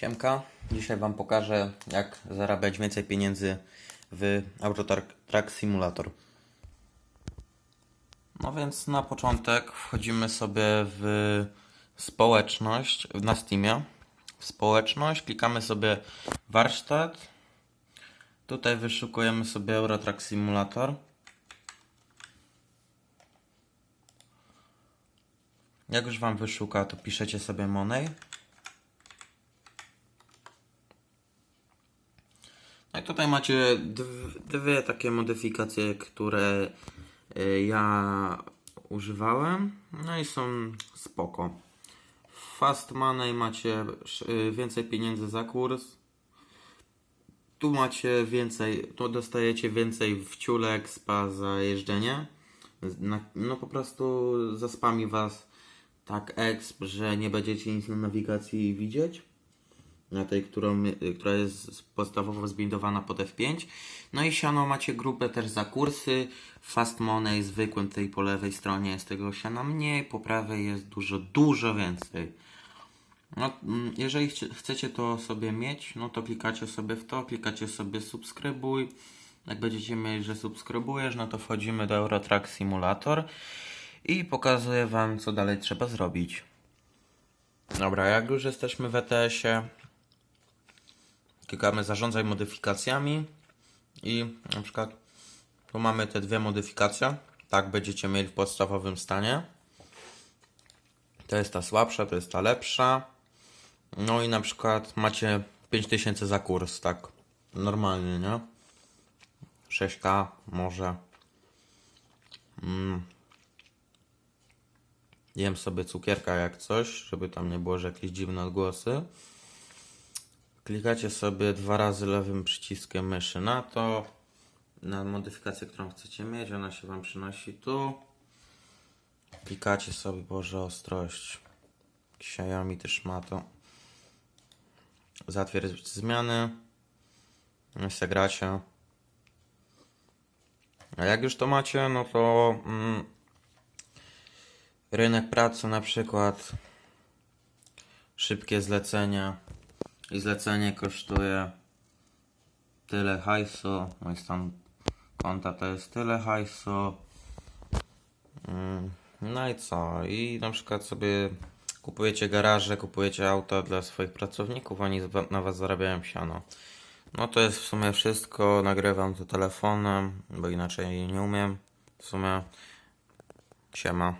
Siemka, dzisiaj Wam pokażę jak zarabiać więcej pieniędzy w Truck Simulator. No więc na początek wchodzimy sobie w społeczność na Steamie. W społeczność, klikamy sobie warsztat. Tutaj wyszukujemy sobie Euro Truck Simulator. Jak już Wam wyszuka, to piszecie sobie Money. I tutaj macie dw- dwie takie modyfikacje, które y, ja używałem. No i są spoko. W Fast Money macie y, więcej pieniędzy za kurs. Tu macie więcej, tu dostajecie więcej wciulek spa za jeżdżenie. No po prostu zaspami was tak exp, że nie będziecie nic na nawigacji widzieć na tej, którą, y, która jest podstawowo zbindowana pod F5. No i siano macie grupę też za kursy. Fast Money zwykłym tej po lewej stronie jest tego siana mniej, po prawej jest dużo, dużo więcej. No, mm, jeżeli chcecie to sobie mieć, no to klikacie sobie w to, klikacie sobie subskrybuj. Jak będziecie mieli, że subskrybujesz, no to wchodzimy do Eurotrack Simulator i pokazuję Wam, co dalej trzeba zrobić. Dobra, jak już jesteśmy w ETS-ie, klikamy zarządzaj modyfikacjami i na przykład tu mamy te dwie modyfikacje. Tak będziecie mieli w podstawowym stanie. To jest ta słabsza, to jest ta lepsza. No i na przykład macie 5000 za kurs, tak normalnie, nie? 6K może. Mm. Jem sobie cukierka jak coś, żeby tam nie było, że jakieś dziwne odgłosy. Klikacie sobie dwa razy lewym przyciskiem myszy na to, na modyfikację, którą chcecie mieć, ona się Wam przynosi tu. Klikacie sobie, Boże, ostrość. Xiaomi też ma to. Zatwierdzić zmiany. No i se gracie. A jak już to macie, no to mm, rynek pracy na przykład szybkie zlecenia i zlecenie kosztuje tyle hajsu, no i stan konta to jest tyle hajsu. Mm, No i co? I na przykład sobie kupujecie garaże, kupujecie auta dla swoich pracowników, oni na was zarabiają siano. No to jest w sumie wszystko. Nagrywam to telefonem, bo inaczej nie umiem. W sumie siema.